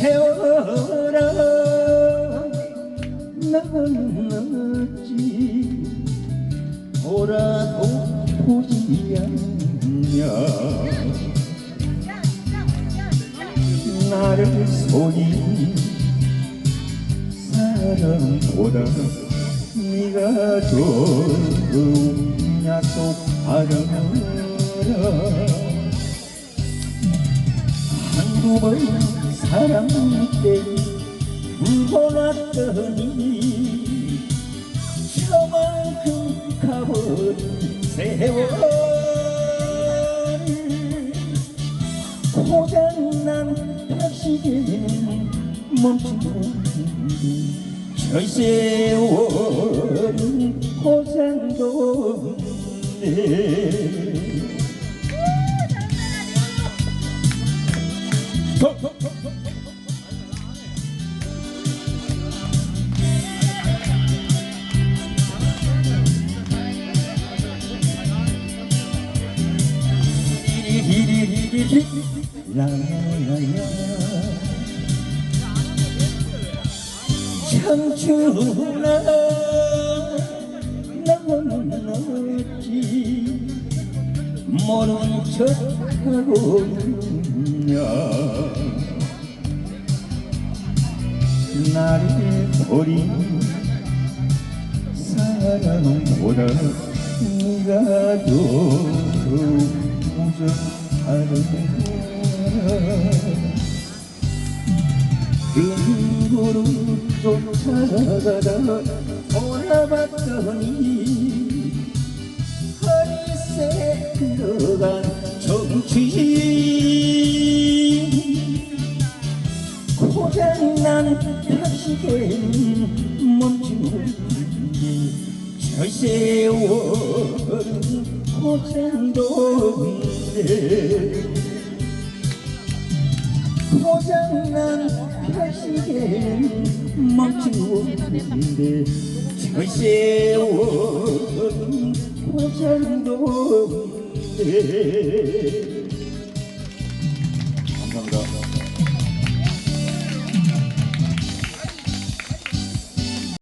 세월아 만났지 돌아도 보지 않냐 나를 속인 사랑보다 네가 좋은 약속하라. 한두 번 사랑 때 울어놨더니 저만큼 가버린 세월. 고장난 택시는 멈추고 저 세월은 고장도 없네. 라라라라 청춘아 어찌 모른 척하고 있냐. 나를 버린 사랑보다 네가 더 무섭다는 빙구를 쫓아가다 돌아봤더니 들어간 정취 고장난 택시는 멈추고 저 세월은 고장도 없네. 고장난 택시는 멈추고 있는데 저 세월은 고장도 없네 Yeah.